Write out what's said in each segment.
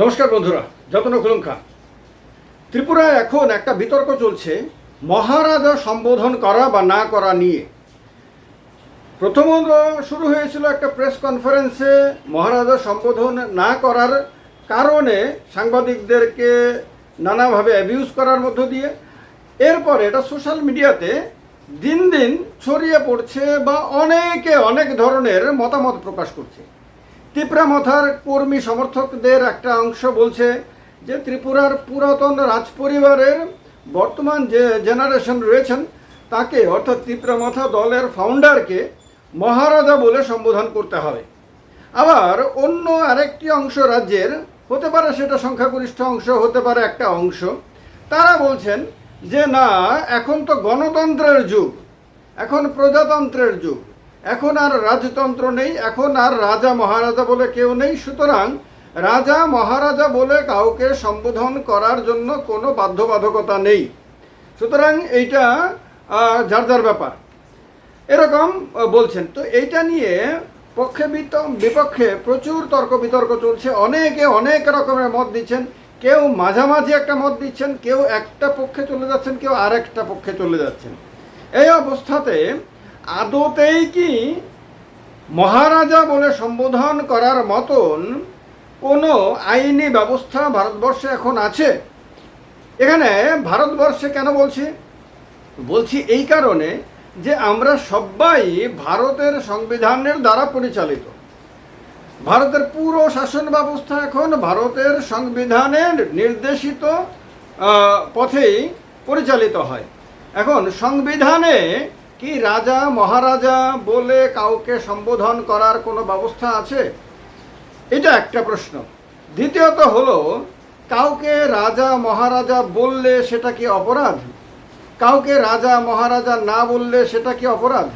নমস্কার বন্ধুরা, যতন খুলুঙ্খা ত্রিপুরায় এখন একটা বিতর্ক চলছে, মহারাজা সম্বোধন করা বা না করা নিয়ে। প্রথমত শুরু হয়েছিল একটা প্রেস কনফারেন্সে মহারাজা সম্বোধন না করার কারণে সাংবাদিকদেরকে নানাভাবে অ্যাবিউজ করার মধ্য দিয়ে। এরপর এটা সোশ্যাল মিডিয়াতে দিন দিন ছড়িয়ে পড়ছে বা অনেকে অনেক ধরনের মতামত প্রকাশ করছে। ত্রিপুরা মথার কর্মী সমর্থকদের একটা অংশ বলছে যে ত্রিপুরার পুরাতন রাজপরিবারের বর্তমান যে জেনারেশন রয়েছেন, তাকে অর্থাৎ ত্রিপুরা মথা দলের ফাউন্ডারকে মহারাজা বলে সম্বোধন করতে হবে। আবার অন্য আরেকটি অংশ রাজ্যের, হতে পারে সেটা সংখ্যাগরিষ্ঠ অংশ, হতে পারে একটা অংশ, তারা বলছেন যে না, এখন তো গণতন্ত্রের যুগ, এখন প্রজাতন্ত্রের যুগ। এখন আর রাজতন্ত্র নেই, এখন আর রাজা মহারাজা বলে কেউ নেই। সুতরাং রাজা মহারাজা বলে কাউকে সম্বোধন করার জন্য কোনো বাধ্যবাধকতা নেই। সুতরাং এইটা যার যার ব্যাপার। এরকম বলছেন। তো এইটা নিয়ে পক্ষে বিপক্ষে প্রচুর তর্ক বিতর্ক চলছে। অনেকে অনেক রকমের মত দিচ্ছেন। কেউ মাঝামাঝি একটা মত দিচ্ছেন, কেউ একটা পক্ষে চলে যাচ্ছেন, কেউ আরেকটা পক্ষে চলে যাচ্ছেন। এই অবস্থাতে আদতেই কি মহারাজা বলে সম্বোধন করার মতন কোনো আইনি ব্যবস্থা ভারতবর্ষে এখন আছে? এখানে ভারতবর্ষে কেন বলছি? বলছি এই কারণে যে আমরা সবাই ভারতের সংবিধানের দ্বারা পরিচালিত। ভারতের পুরো শাসন ব্যবস্থা এখন ভারতের সংবিধানের নির্দেশিত পথেই পরিচালিত হয়। এখন সংবিধানে কি রাজা, মহারাজা বলে কাউকে সম্বোধন করার কোনো ব্যবস্থা আছে? এটা একটা প্রশ্ন। দ্বিতীয়ত হলো, কাউকে রাজা, মহারাজা বললে সেটা কি অপরাধ? কাউকে রাজা, মহারাজা না বললে সেটা কি অপরাধ?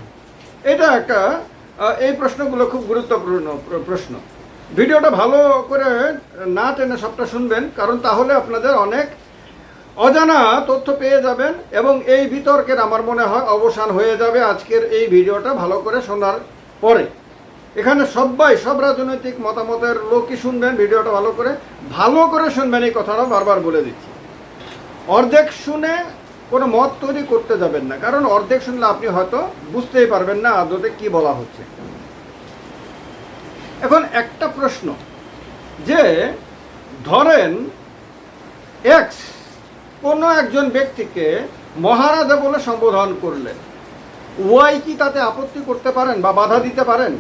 এটা একটা এই প্রশ্নগুলো খুব গুরুত্বপূর্ণ প্রশ্ন। ভিডিওটা ভালো করে না টেনে সবটা শুনবেন, কারণ তাহলে আপনাদের অনেক অজানা তথ্য পেয়ে যাবেন এবং এই বিতর্কের আমার মনে হয় অবসান হয়ে যাবে আজকের এই ভিডিওটা ভালো করে শোনার পরে। এখানে সবাই, সব রাজনৈতিক মতামতের লোকই শুনবেন, ভিডিওটা ভালো করে ভালো করে শুনবেন, এই কথাটা বারবার বলে দিচ্ছি। অর্ধেক শুনে কোনো মত তৈরি করতে যাবেন না, কারণ অর্ধেক শুনলে আপনি হয়তো বুঝতেই পারবেন না আদতে কি বলা হচ্ছে। এখন একটা প্রশ্ন, যে ধরেন এক্স কোনো একজন ব্যক্তিকে মহারাজা বলে সম্বোধন করলেন। ওয়াই কি তাতে আপত্তি করতে পারেন বা বাধা দিতে পারেন?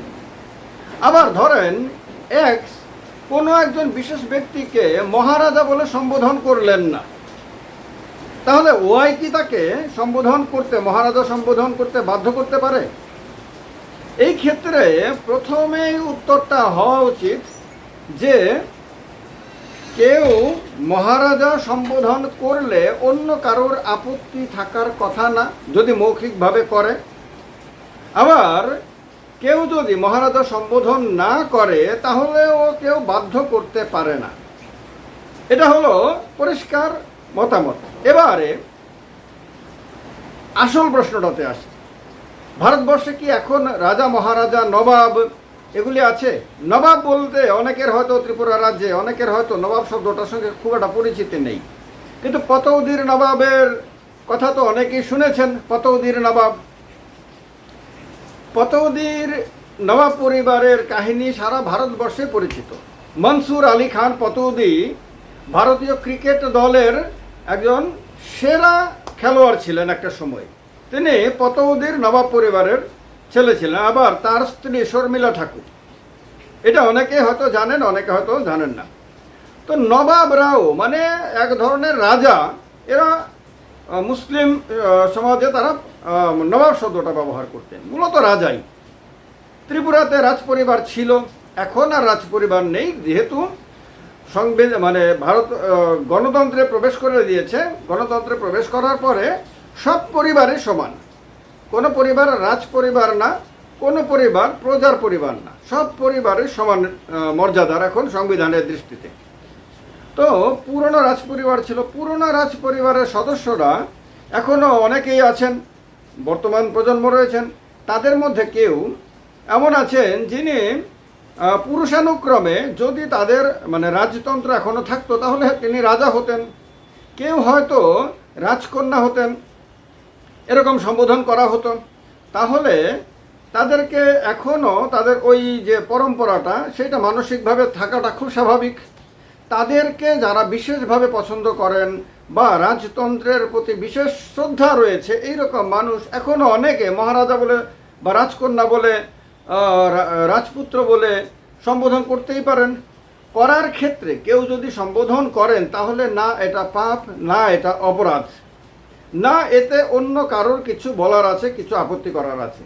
আবার ধরেন এক্স কোনো একজন বিশেষ ব্যক্তিকে মহারাজা বলে সম্বোধন করলেন না। তাহলে ওয়াই কি তাকে সম্বোধন করতে, মহারাজা সম্বোধন করতে বাধ্য করতে পারে? এই ক্ষেত্রে প্রথমেই উত্তরটা হওয়া উচিত যে কেউ মহারাজা সম্বোধন করলে অন্য কারোর আপত্তি থাকার কথা না, যদি মৌখিকভাবে করে। আবার কেউ যদি মহারাজা সম্বোধন না করে, তাহলে ও কেউ বাধ্য করতে পারে না। এটা হলো পরিষ্কার মতামত। এবারে আসল প্রশ্নটাতে আসি। ভারতবর্ষে কি এখন রাজা মহারাজা নবাব এগুলি আছে। নবাব বলতে অনেকের হয়তো ত্রিপুরা রাজ্যে, অনেকের হয়তো নবাব শব্দটার সঙ্গে খুব একটা পরিচিতি নেই। কিন্তু পতৌদির নবাবের কথা তো অনেকেই শুনেছেন, পতৌদির নবাব। পতৌদির নবাব পরিবারের কাহিনী সারা ভারতবর্ষে পরিচিত। মনসুর আলী খান পতৌদি ভারতীয় ক্রিকেট দলের একজন সেরা খেলোয়াড় ছিলেন একটা সময়। তিনি পতৌদির নবাব পরিবারের ছেলে ছিলেন আবার তার স্ত্রী শর্মিলা ঠাকুর। এটা অনেকে হয়তো জানেন, অনেকে হয়তো জানেন না। তো নবাব রাও মানে এক ধরনের রাজা, এরা মুসলিম সমাজে তারা নবাব শব্দটা ব্যবহার করতেন। মূলত রাজাই। ত্রিপুরাতে রাজপরিবার ছিল, এখন আর রাজপরিবার নেই, যেহেতু সংবিধান মানে ভারত গণতন্ত্রে প্রবেশ করে দিয়েছে। গণতন্ত্রে প্রবেশ করার পরে সব পরিবারে সমান। কোনো পরিবার রাজ পরিবার না, কোনো পরিবার প্রজার পরিবার না। সব পরিবারের সমান মর্যাদার এখন সংবিধানের দৃষ্টিতে। তো পুরনো রাজপরিবার ছিল। পুরনো রাজপরিবারের সদস্যরা এখনও অনেকেই আছেন, বর্তমান প্রজন্ম রয়েছেন। তাদের মধ্যে কেউ এমন আছেন যিনি পুরুষানুক্রমে যদি তাদের মানে রাজতন্ত্র এখনও থাকতো, তাহলে তিনি রাজা হতেন। কেউ হয়তো রাজকন্যা হতেন। এরকম সম্বোধন করা হতো। তাহলে তাদেরকে এখনও তাদের ওই যে পরম্পরাটা, সেটা মানসিকভাবে থাকাটা খুব স্বাভাবিক। তাদেরকে যারা বিশেষভাবে পছন্দ করেন বা রাজতন্ত্রের প্রতি বিশেষ শ্রদ্ধা রয়েছে, এইরকম মানুষ এখনও অনেকে মহারাজা বলে বা রাজকন্যা বলে রাজপুত্র বলে সম্বোধন করতেই পারেন। করার ক্ষেত্রে কেউ যদি সম্বোধন করেন, তাহলে না এটা পাপ, না এটা অপরাধ। না, এতে অন্য কারোর কিছু বলার আছে, কিছু আপত্তি করার আছে।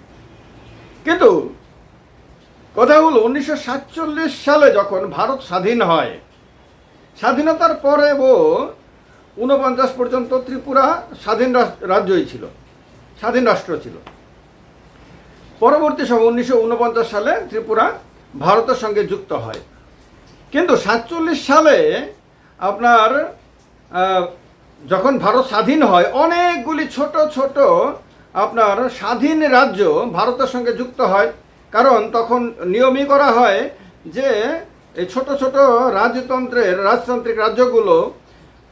কিন্তু কথা হলো উনিশশো সাতচল্লিশ সালে যখন ভারত স্বাধীন হয়, স্বাধীনতার পরে ও ঊনপঞ্চাশ পর্যন্ত ত্রিপুরা স্বাধীন রাজ্যই ছিল, স্বাধীন রাষ্ট্র ছিল। পরবর্তী সময় উনিশশো উনপঞ্চাশ সালে ত্রিপুরা ভারতের সঙ্গে যুক্ত হয়। কিন্তু সাতচল্লিশ সালে আপনার যখন ভারত স্বাধীন হয়, অনেকগুলি ছোট ছোট আপনার স্বাধীন রাজ্য ভারতের সঙ্গে যুক্ত হয়। কারণ তখন নিয়মই করা হয় যে এই ছোট ছোট রাজতন্ত্রের, রাজতান্ত্রিক রাজ্যগুলো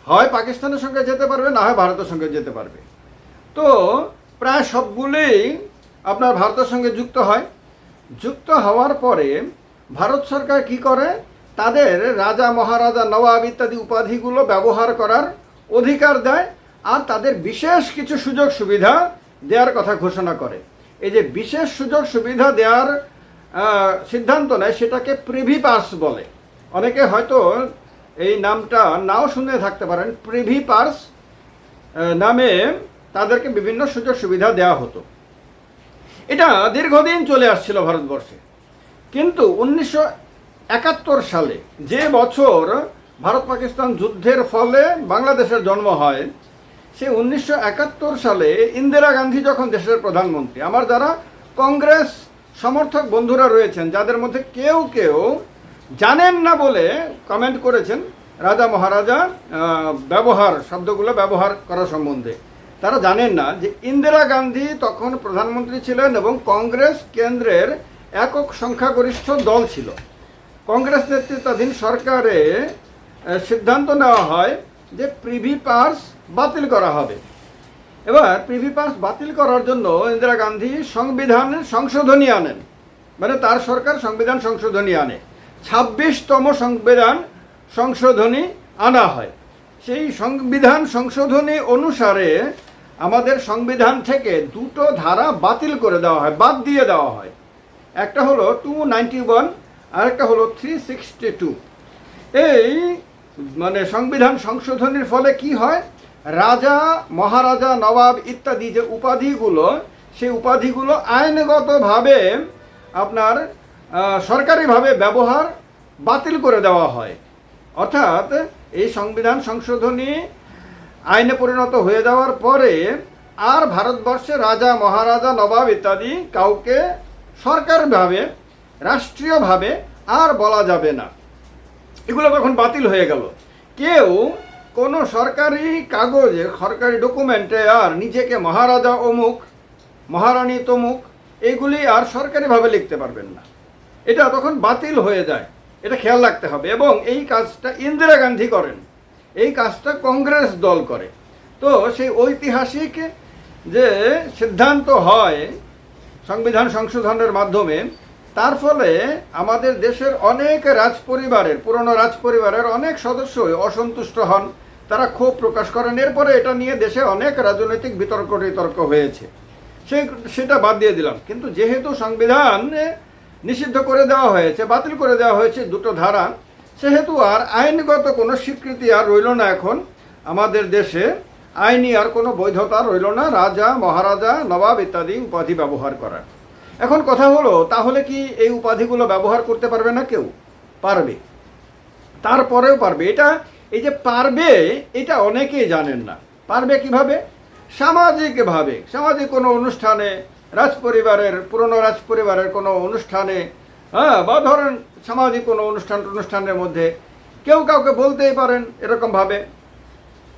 হয় পাকিস্তানের সঙ্গে যেতে পারবে, না হয় ভারতের সঙ্গে যেতে পারবে। তো প্রায় সবগুলোই আপনার ভারতের সঙ্গে যুক্ত হয়। যুক্ত হওয়ার পরে ভারত সরকার কি করে? তাদের রাজা, মহারাজা নবাব ইত্যাদি উপাধিগুলো ব্যবহার করার অধিকার দেয় আর তাদের বিশেষ কিছু সুযোগ সুবিধা দেওয়ার কথা ঘোষণা করে। এই যে বিশেষ সুযোগ সুবিধা দেওয়ার সিদ্ধান্ত নেয় সেটাকে প্রিভি পাস বলে। অনেকে হয়তো এই নামটা নাও শুনে থাকতে পারেন। প্রিভি পার্স নামে তাদেরকে বিভিন্ন সুযোগ সুবিধা দেওয়া হতো। এটা দীর্ঘদিন চলে আসছিল ভারতবর্ষে। কিন্তু উনিশশো একাত্তর সালে যে বছর ভারত পাকিস্তান যুদ্ধের ফলে বাংলাদেশের জন্ম হয়। সে উনিশশো একাত্তর সালে ইন্দিরা গান্ধী যখন দেশের প্রধানমন্ত্রী, আমার যারা কংগ্রেস সমর্থক বন্ধুরা রয়েছেন, যাদের মধ্যে কেউ কেউ জানেন না বলে কমেন্ট করেছেন, রাজা মহারাজা ব্যবহার, শব্দগুলো ব্যবহার করা সম্বন্ধে। তারা জানেন না যে ইন্দিরা গান্ধী তখন প্রধানমন্ত্রী ছিলেন এবং কংগ্রেস কেন্দ্রের একক সংখ্যাগরিষ্ঠ দল ছিল। কংগ্রেস নেতৃত্বাধীন সরকারে সিদ্ধান্ত নেওয়া হয় যে প্রিভি পার্স বাতিল করা হবে। এবার প্রিভি পার্স বাতিল করার জন্য ইন্দিরা গান্ধী সংবিধান সংশোধনী আনেন। মানে তার সরকার সংবিধান সংশোধনী আনে। ছাব্বিশতম সংবিধান সংশোধনী আনা হয়। সেই সংবিধান সংশোধনী অনুসারে আমাদের সংবিধান থেকে দুটো ধারা বাতিল করে দেওয়া হয়, বাদ দিয়ে দেওয়া হয়। একটা হলো টু নাইনটি ওয়ান আর একটা হলো থ্রি সিক্সটি টু এই মানে সংবিধান সংশোধনের ফলে কি হয়? রাজা, মহারাজা, নবাব ইত্যাদি যে উপাধিগুলো, সেই উপাধিগুলো আইনগতভাবে আপনার সরকারিভাবে ব্যবহার বাতিল করে দেওয়া হয়। অর্থাৎ এই সংবিধান সংশোধনী আইনে পরিণত হয়ে যাওয়ার পরে আর ভারতবর্ষে রাজা, মহারাজা, নবাব ইত্যাদি কাউকে সরকারভাবে, রাষ্ট্রীয়ভাবে আর বলা যাবে না। এগুলো তখন বাতিল হয়ে গেল? কেউ কোনো সরকারি কাগজে, সরকারি ডকুমেন্টে আর নিজেকে মহারাজা অমুক, মহারানী তমুক এইগুলি আর সরকারিভাবে লিখতে পারবেন না। এটা তখন বাতিল হয়ে যায়। এটা খেয়াল রাখতে হবে। এবং এই কাজটা ইন্দিরা গান্ধী করেন। এই কাজটা কংগ্রেস দল করে। তো সেই ঐতিহাসিক যে সিদ্ধান্ত হয় সংবিধান সংশোধনের মাধ্যমে তার ফলে আমাদের দেশের অনেক রাজপরিবারের, পুরনো রাজ পরিবারের অনেক সদস্যই অসন্তুষ্ট হন। তারা ক্ষোভ প্রকাশ করেন। এরপরে এটা নিয়ে দেশে অনেক রাজনৈতিক বিতর্ক বিতর্ক হয়েছে। সেই, সেটা বাদ দিয়ে দিলাম। কিন্তু যেহেতু সংবিধান নিষিদ্ধ করে দেওয়া হয়েছে, বাতিল করে দেওয়া হয়েছে দুটো ধারা, সেহেতু আর আইনগত কোনো স্বীকৃতি আর রইল না এখন। আমাদের দেশে আইনি আর কোনো বৈধতা রইল না। রাজা, মহারাজা, নবাব ইত্যাদি উপাধি ব্যবহার করার। এখন কথা হলো, তাহলে কি এই উপাধিগুলো ব্যবহার করতে পারবে না কেউ? পারবে। তারপরেও পারবে। এটা, এই যে পারবে, এটা অনেকেই জানেন না। পারবে কীভাবে? সামাজিকভাবে। সামাজিক কোনো অনুষ্ঠানে, রাজপরিবারের, পুরনো রাজপরিবারের কোনো অনুষ্ঠানে হ্যাঁ বা ধরেন সামাজিক কোনো অনুষ্ঠান, অনুষ্ঠানের মধ্যে কেউ কাউকে বলতেই পারেন এরকমভাবে।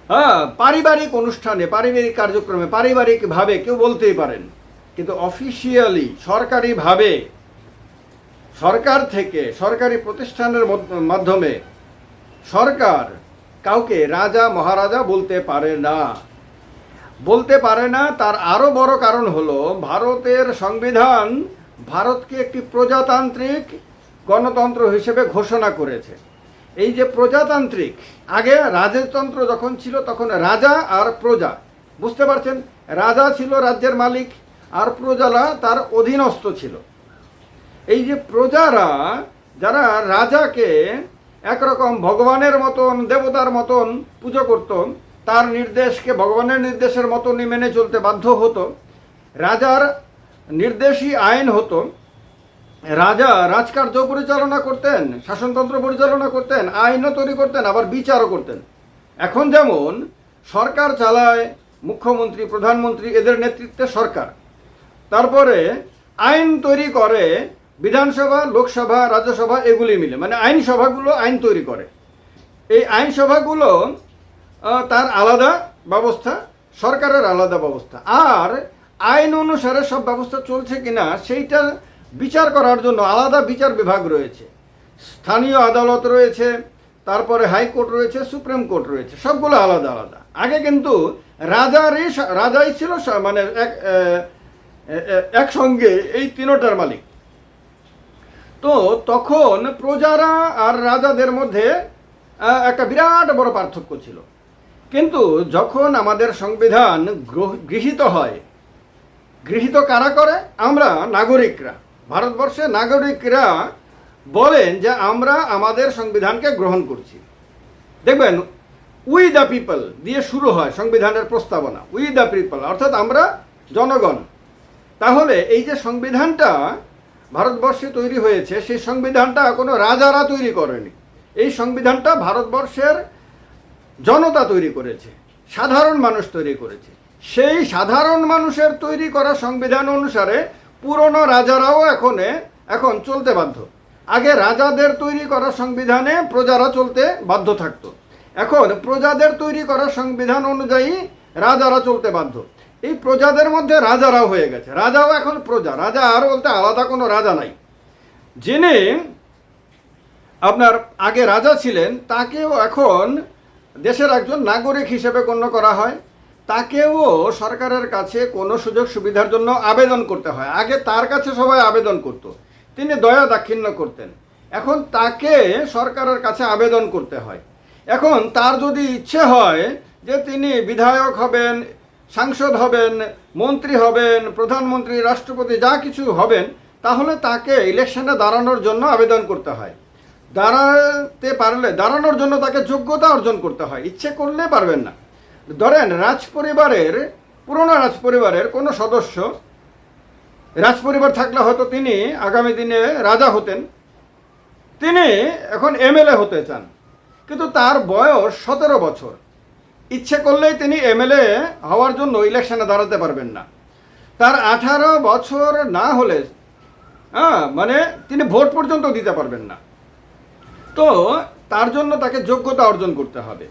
হ্যাঁ পারিবারিক অনুষ্ঠানে, পারিবারিক কার্যক্রমে, পারিবারিকভাবে কেউ বলতেই পারেন। কিন্তু অফিসিয়ালি সরকারিভাবে, সরকার থেকে, সরকারি প্রতিষ্ঠানের মধ্য- মাধ্যমে সরকার কাউকে রাজা, মহারাজা বলতে পারে না। বলতে পারে না, তার আরও বড় কারণ হলো ভারতের সংবিধান ভারতকে একটি প্রজাতান্ত্রিক গণতন্ত্র হিসেবে ঘোষণা করেছে। এই যে প্রজাতান্ত্রিক, আগে রাজতন্ত্র যখন ছিল তখন রাজা আর প্রজা, বুঝতে পারছেন? রাজা ছিল রাজ্যের মালিক আর প্রজারা তার অধীনস্থ ছিল। এই যে প্রজারা, যারা রাজাকে একরকম ভগবানের মতন, দেবতার মতন পুজো করত, তার নির্দেশকে ভগবানের নির্দেশের মতনই মেনে চলতে বাধ্য হতো। রাজার নির্দেশই আইন হতো। রাজা রাজকার্য পরিচালনা করতেন, শাসনতন্ত্র পরিচালনা করতেন, আইনও তৈরি করতেন, আবার বিচারও করতেন। এখন যেমন সরকার চালায়, মুখ্যমন্ত্রী, প্রধানমন্ত্রী, এদের নেতৃত্বে সরকার। তারপরে আইন তৈরি করে বিধানসভা, লোকসভা, রাজ্যসভা এগুলি মিলে। মানে আইনসভাগুলো আইন তৈরি করে। এই আইনসভাগুলো তার আলাদা ব্যবস্থা, সরকারের আলাদা ব্যবস্থা। আর আইন অনুসারে সব ব্যবস্থা চলছে কিনা, সেইটা বিচার করার জন্য আলাদা বিচার বিভাগ রয়েছে। স্থানীয় আদালত রয়েছে, তারপরে হাইকোর্ট রয়েছে, সুপ্রিম কোর্ট রয়েছে, সবগুলো আলাদা আলাদা। আগে কিন্তু রাজারই রাজাই ছিল মানে এক একসঙ্গে এই তিনোটার মালিক। তো তখন প্রজারা আর রাজাদের মধ্যে একটা বিরাট বড় পার্থক্য ছিল। কিন্তু যখন আমাদের সংবিধান গৃহীত হয়, গৃহীত কারা করে? আমরা নাগরিকরা। ভারতবর্ষের নাগরিকরা বলেন যে আমরা আমাদের সংবিধানকে গ্রহণ করছি। দেখবেন, উই দ্য পিপল দিয়ে শুরু হয় সংবিধানের প্রস্তাবনা। উই দ্য পিপল, অর্থাৎ আমরা জনগণ। তাহলে এই যে সংবিধানটা ভারতবর্ষে তৈরি হয়েছে, সেই সংবিধানটা কোনো রাজারা তৈরি করেনি। এই সংবিধানটা ভারতবর্ষের জনতা তৈরি করেছে, সাধারণ মানুষ তৈরি করেছে। সেই সাধারণ মানুষের তৈরি করা সংবিধান অনুসারে পুরনো রাজারাও এখন এখন চলতে বাধ্য। আগে রাজাদের তৈরি করা সংবিধানে প্রজারা চলতে বাধ্য থাকতো। এখন প্রজাদের তৈরি করা সংবিধান অনুযায়ী রাজারা চলতে বাধ্য। এই প্রজাদের মধ্যে রাজারাও হয়ে গেছে। রাজাও এখন প্রজা। রাজা আর বলতে আলাদা কোনো রাজা নাই। যিনি আপনার আগে রাজা ছিলেন, তাকেও এখন দেশের একজন নাগরিক হিসেবে গণ্য করা হয়। তাকেও সরকারের কাছে কোনো সুযোগ সুবিধার জন্য আবেদন করতে হয়। আগে তার কাছে সবাই আবেদন করত। তিনি দয়া দাক্ষিণ্য করতেন। এখন তাকে সরকারের কাছে আবেদন করতে হয়। এখন তার যদি ইচ্ছে হয় যে তিনি বিধায়ক হবেন সাংসদ হবেন, মন্ত্রী হবেন, প্রধানমন্ত্রী, রাষ্ট্রপতি, যা কিছু হবেন, তাহলে তাকে ইলেকশনে দাঁড়ানোর জন্য আবেদন করতে হয়। দাঁড়াতে পারলে, দাঁড়ানোর জন্য তাকে যোগ্যতা অর্জন করতে হয়। ইচ্ছে করলে পারবেন না। ধরেন রাজ পরিবারের পুরনো রাজ পরিবারের কোনো সদস্য রাজ পরিবার থাকলে হয়তো তিনি আগামী দিনে রাজা হতেন। তিনি এখন এমএলএ হতে চান। কিন্তু তার বয়স সতেরো বছর। ইচ্ছে করলেই তিনি এমএলএ হওয়ার জন্য ইলেকশনে দাঁড়াতে পারবেন না। তার আঠারো বছর না হলে হ্যাঁ মানে তিনি ভোট পর্যন্ত দিতে পারবেন না। তো তার জন্য তাকে যোগ্যতা অর্জন করতে হবে।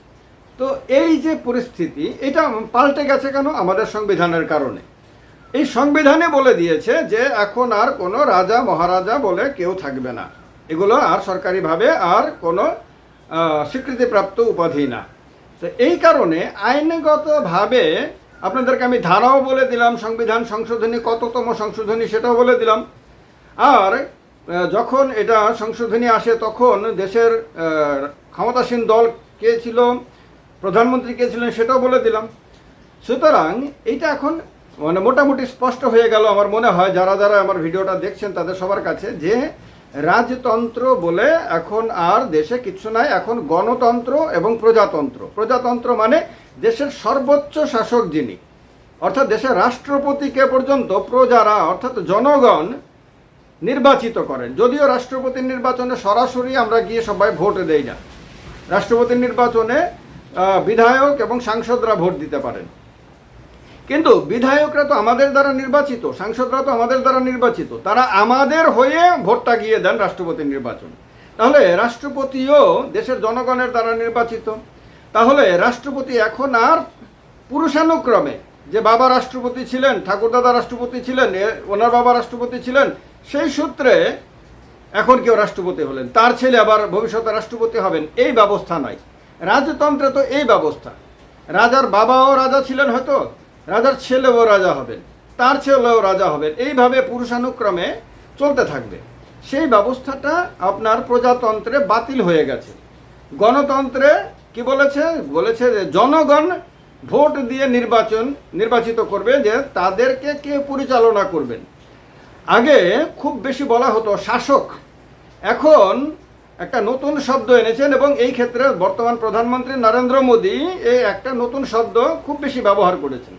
তো এই যে পরিস্থিতি, এটা পাল্টে গেছে কেন? আমাদের সংবিধানের কারণে। এই সংবিধানে বলে দিয়েছে যে এখন আর কোনো রাজা, মহারাজা বলে কেউ থাকবে না। এগুলো আর সরকারিভাবে আর কোনো স্বীকৃতিপ্রাপ্ত উপাধি না। তো এই কারণে আইনগতভাবে আপনাদেরকে আমি ধারাও বলে দিলাম, সংবিধান সংশোধনী, কততম সংশোধনী সেটাও বলে দিলাম। আর যখন এটা সংশোধনী আসে, তখন দেশের ক্ষমতাসীন দল কে ছিল, প্রধানমন্ত্রী কে ছিলেন সেটাও বলে দিলাম। সুতরাং এইটা এখন মানে মোটামুটি স্পষ্ট হয়ে গেল আমার মনে হয়, যারা যারা আমার ভিডিওটা দেখছেন তাদের সবার কাছে যে রাজতন্ত্র বলে এখন আর দেশে কিছু নাই, এখন গণতন্ত্র এবং প্রজাতন্ত্র। প্রজাতন্ত্র মানে দেশের সর্বোচ্চ শাসক যিনি। অর্থাৎ দেশের রাষ্ট্রপতিকে পর্যন্ত প্রজারা, অর্থাৎ জনগণ, নির্বাচিত করেন। যদিও রাষ্ট্রপতির নির্বাচনে সরাসরি আমরা গিয়ে সবাই ভোট দেই না। রাষ্ট্রপতির নির্বাচনে বিধায়ক এবং সাংসদরা ভোট দিতে পারেন। কিন্তু বিধায়করা তো আমাদের দ্বারা নির্বাচিত, সাংসদরা তো আমাদের দ্বারা নির্বাচিত। তারা আমাদের হয়ে ভোটটা গিয়ে দেন রাষ্ট্রপতি নির্বাচন। তাহলে রাষ্ট্রপতিও দেশের জনগণের দ্বারা নির্বাচিত। তাহলে রাষ্ট্রপতি এখন আর পুরুষানুক্রমে যে বাবা রাষ্ট্রপতি ছিলেন, ঠাকুরদাদা রাষ্ট্রপতি ছিলেন ওনার বাবা রাষ্ট্রপতি ছিলেন, সেই সূত্রে এখন কেউ রাষ্ট্রপতি হলেন। তার ছেলে আবার ভবিষ্যতে রাষ্ট্রপতি হবেন, এই ব্যবস্থা নয়। রাজতন্ত্রে তো এই ব্যবস্থা। রাজার বাবাও রাজা ছিলেন হয়তো রাজার ছেলেও রাজা হবেন, তার ছেলেও রাজা হবেন। এইভাবে পুরুষানুক্রমে চলতে থাকবে। সেই ব্যবস্থাটা আপনার প্রজাতন্ত্রে বাতিল হয়ে গেছে। গণতন্ত্রে কি বলেছে? বলেছে যে জনগণ ভোট দিয়ে নির্বাচন, নির্বাচিত করবে যে তাদেরকে কে পরিচালনা করবেন। আগে খুব বেশি বলা হতো শাসক। এখন একটা নতুন শব্দ এনেছেন এবং এই ক্ষেত্রে বর্তমান প্রধানমন্ত্রী নরেন্দ্র মোদী এই একটা নতুন শব্দ খুব বেশি ব্যবহার করেছেন।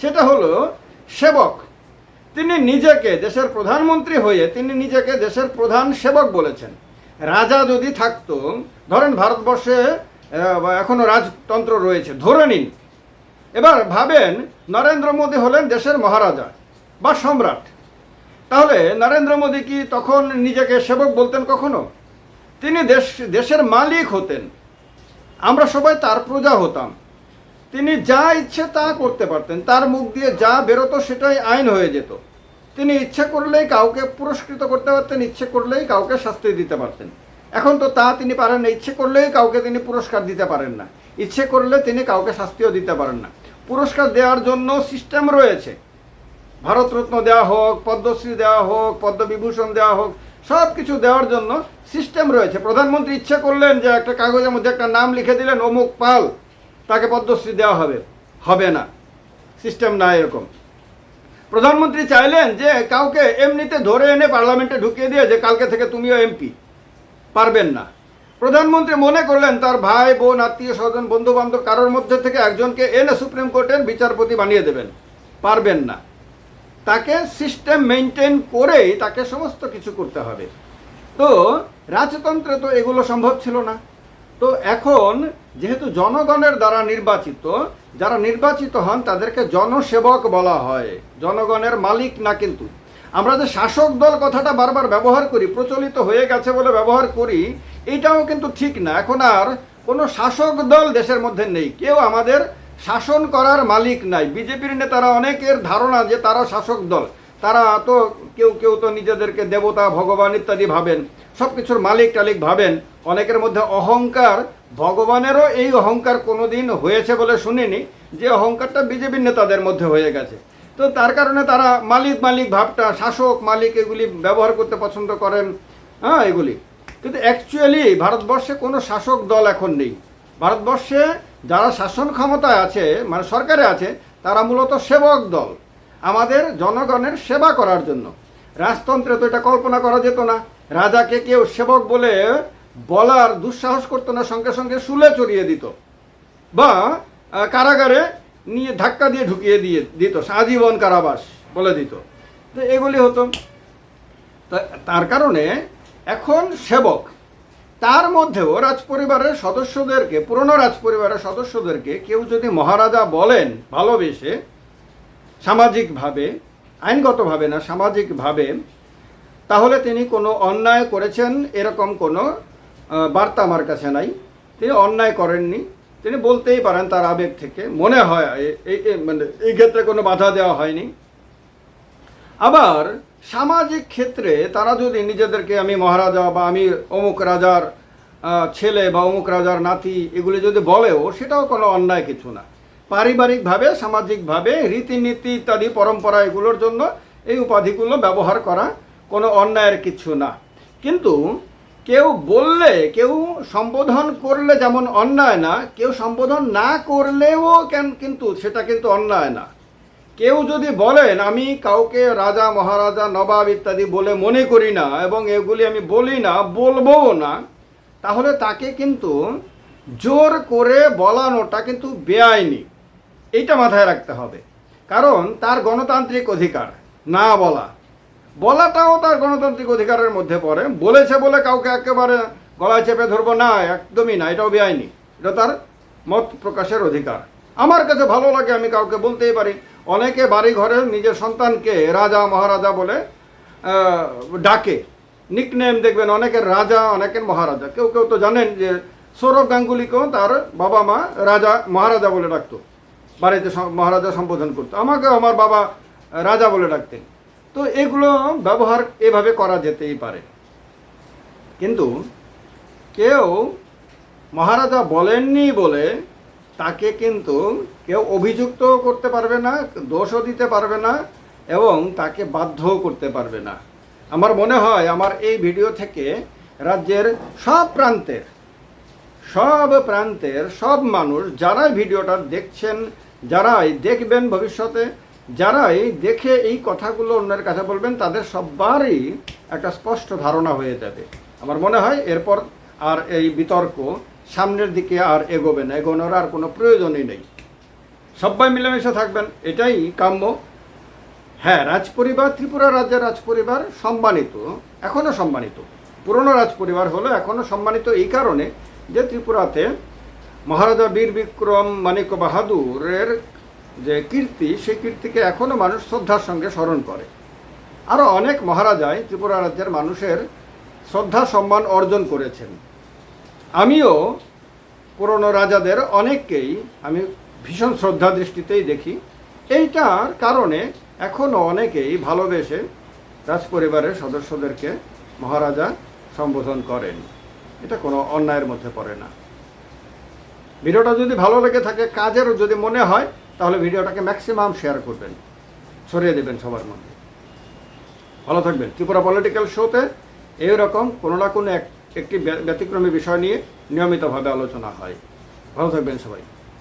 সেটা হলো সেবক। তিনি নিজেকে দেশের প্রধানমন্ত্রী হয়ে তিনি নিজেকে দেশের প্রধান সেবক বলেছেন। রাজা যদি থাকতো ধরেন ভারতবর্ষে আহ, এখনও রাজতন্ত্র রয়েছে ধরে নিন। এবার ভাবেন নরেন্দ্র মোদী হলেন দেশের মহারাজা বা সম্রাট। তাহলে নরেন্দ্র মোদী কি তখন নিজেকে সেবক বলতেন কখনো? তিনি দেশ দেশের মালিক হতেন। আমরা সবাই তার প্রজা হতাম। তিনি যা ইচ্ছে তা করতে পারতেন। তার মুখ দিয়ে যা বেরোতো সেটাই আইন হয়ে যেত। তিনি ইচ্ছে করলেই কাউকে পুরস্কৃত করতে পারতেন, ইচ্ছে করলেই কাউকে শাস্তি দিতে পারতেন। এখন তো তা তিনি পারেন না, ইচ্ছে করলেই কাউকে তিনি পুরস্কার দিতে পারেন না। ইচ্ছে করলে তিনি কাউকে শাস্তিও দিতে পারেন না। পুরস্কার দেওয়ার জন্য সিস্টেম রয়েছে। ভারতরত্ন দেওয়া হোক, পদ্মশ্রী দেওয়া হোক, পদ্মবিভূষণ দেওয়া হোক সব কিছু দেওয়ার জন্য সিস্টেম রয়েছে। প্রধানমন্ত্রী ইচ্ছে করলেন যে একটা কাগজের মধ্যে একটা নাম লিখে দিলেন, অমুক পাল। তাকে পদ্মশ্রী দেওয়া হবে। হবে না। সিস্টেম না এরকম। প্রধানমন্ত্রী চাইলেন যে কাউকে এমনিতে ধরে এনে পার্লামেন্টে ঢুকিয়ে দিয়ে যে কালকে থেকে তুমিও এমপি। পারবেন না। প্রধানমন্ত্রী মনে করলেন তার ভাই, বোন, আত্মীয় স্বজন বন্ধু বান্ধব কারোর মধ্যে থেকে একজনকে এনে সুপ্রিম কোর্টের বিচারপতি বানিয়ে দেবেন। পারবেন না। তাকে সিস্টেম মেনটেন করেই তাকে সমস্ত কিছু করতে হবে। তো রাজতন্ত্রে তো এগুলো সম্ভব ছিল না। তো এখন যেহেতু জনগণের দ্বারা নির্বাচিত, যারা নির্বাচিত হন তাদেরকে জনসেবক বলা হয়। জনগণের মালিক না কিন্তু। আমরা যে শাসক দল কথাটা বারবার ব্যবহার করি, প্রচলিত হয়ে গেছে বলে ব্যবহার করি, এটাও কিন্তু ঠিক না। এখন আর কোনো শাসক দল দেশের মধ্যে নেই। কেউ আমাদের শাসন করার মালিক নাই। বিজেপির নেতারা অনেকের ধারণা যে তারা শাসক দল। তারা তো কেউ কেউ তো নিজেদেরকে দেবতা, ভগবান ইত্যাদি ভাবেন। সব কিছুর মালিক টালিক ভাবেন। অনেকের মধ্যে অহংকার, ভগবানেরও এই অহংকার কোনোদিন হয়েছে বলে শুনিনি, যে অহংকারটা বিজেপির নেতাদের মধ্যে হয়ে গেছে। তো তার কারণে তারা মালিক মালিক ভাবটা, শাসক, মালিক এগুলি ব্যবহার করতে পছন্দ করেন হ্যাঁ এগুলি। কিন্তু অ্যাকচুয়ালি ভারতবর্ষে কোনো শাসক দল এখন নেই। ভারতবর্ষে যারা শাসন ক্ষমতায় আছে মানে সরকারে আছে, তারা মূলত সেবক দল। আমাদের জনগণের সেবা করার জন্য। রাজতন্ত্রে তো এটা কল্পনা করা যেত না। রাজাকে কেউ সেবক বলে বলার দুঃসাহস করতো না, সঙ্গে সঙ্গে শুলে চড়িয়ে দিত বা কারাগারে নিয়ে ধাক্কা দিয়ে ঢুকিয়ে দিয়ে দিত আজীবন কারাবাস বলে দিত। তো এগুলি হতো। তার কারণে এখন সেবক, তার মধ্যেও রাজপরিবারের সদস্যদেরকে, পুরনো রাজপরিবারের সদস্যদেরকে কেউ যদি মহারাজা বলেন ভালোবেসে সামাজিকভাবে, আইনগতভাবে না, সামাজিকভাবে, তাহলে তিনি কোনো অন্যায় করেছেন এরকম কোনো বার্তা আমার কাছে নাই। তিনি অন্যায় করেননি। তিনি বলতেই পারেন তার আবেগ থেকে, মনে হয় মানে এই ক্ষেত্রে কোনো বাধা দেওয়া হয়নি। আবার সামাজিক ক্ষেত্রে তারা যদি নিজেদেরকে আমি মহারাজা বা আমি অমুক রাজার ছেলে বা অমুক রাজার নাতি এগুলি যদি বলেও, সেটাও কোনো অন্যায় কিছু না। পারিবারিকভাবে, সামাজিকভাবে, রীতিনীতি ইত্যাদি পরম্পরা এগুলোর জন্য এই উপাধিগুলো ব্যবহার করা কোনো অন্যায়ের কিছু না। কিন্তু কেউ বললে, কেউ সম্বোধন করলে যেমন অন্যায় না, কেউ সম্বোধন না করলেও কেন কিন্তু সেটা কিন্তু অন্যায় না। কেউ যদি বলেন, আমি কাউকে রাজা, মহারাজা, নবাব ইত্যাদি বলে মনে করি না এবং এগুলি আমি বলি না বলবও না, তাহলে তাকে কিন্তু জোর করে বলানোটা কিন্তু বেআইনি। এইটা মাথায় রাখতে হবে। কারণ তার গণতান্ত্রিক অধিকার, না বলা। বলাটাও তার গণতান্ত্রিক অধিকারের মধ্যে পড়ে। বলেছে বলে কাউকে একেবারে গলায় চেপে ধরবো, না, একদমই না, এটাও বেআইনি। এটা তার মত প্রকাশের অধিকার। আমার কাছে ভালো লাগে, আমি কাউকে বলতেই পারি। অনেকে বাড়ি ঘরে নিজের সন্তানকে রাজা, মহারাজা বলে ডাকে। নিকনেম দেখবেন অনেকের রাজা, অনেকের মহারাজা। কেউ কেউ তো জানেন যে সৌরভ গাঙ্গুলিকেও তার বাবা মা রাজা, মহারাজা বলে ডাকতো। বাড়িতে মহারাজা সম্বোধন করতো। আমাকে আমার বাবা রাজা বলে ডাকতেন। তো এগুলো ব্যবহার এভাবে করা যেতেই পারে। কিন্তু কেউ মহারাজা বলেননি বলে তাকে কিন্তু কেউ অভিযুক্ত করতে পারবে না, দোষও দিতে পারবে না এবং তাকে বাধ্যও করতে পারবে না। আমার মনে হয়, আমার এই ভিডিও থেকে রাজ্যের সব প্রান্তের সব প্রান্তের সব মানুষ যারাই ভিডিওটা দেখছেন, যারাই দেখবেন ভবিষ্যতে, যারাই দেখে এই কথাগুলো অন্যের কাছে বলবেন, তাদের সবারই একটা স্পষ্ট ধারণা হয়ে যাবে। আমার মনে হয় এরপর আর এই বিতর্ক সামনের দিকে আর এগোবে না, এগোনোর আর কোনো প্রয়োজনই নেই। সবাই মিলেমিশে থাকবেন, এটাই কাম্য। হ্যাঁ রাজপরিবার, ত্রিপুরা রাজ্যের রাজপরিবার সম্মানিত এখনও সম্মানিত। পুরনো রাজপরিবার হলো এখনও সম্মানিত এই কারণে যে ত্রিপুরাতে মহারাজা বীর বিক্রম মানিক বাহাদুরের যে কীর্তি, সেই কীর্তিকে এখনও মানুষ শ্রদ্ধার সঙ্গে স্মরণ করে। আরও অনেক মহারাজাই ত্রিপুরা রাজ্যের মানুষের শ্রদ্ধা, সম্মান অর্জন করেছেন। আমিও পুরনো রাজাদের অনেককেই আমি ভীষণ শ্রদ্ধা দৃষ্টিতেই দেখি। এইটার কারণে এখনও অনেকেই ভালোবেসে রাজপরিবারের সদস্যদেরকে মহারাজা সম্বোধন করেন। এটা কোনো অন্যায়ের মধ্যে পড়ে না। ভিডিওটা যদি ভালো লেগে থাকে, কাজেরও যদি মনে হয়, তাহলে ভিডিওটাকে ম্যাক্সিমাম শেয়ার করবেন। ছড়িয়ে দেবেন সবার মধ্যে। ভালো থাকবেন। ত্রিপুরা পলিটিক্যাল শোতে এইরকম কোনো না কোনো এক একটি ব্য- ব্যতিক্রমী বিষয় নিয়ে নিয়মিতভাবে আলোচনা হয়। ভালো থাকবেন সবাই।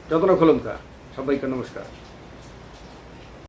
যত্ন খুলুমকা সবাইকে নমস্কার।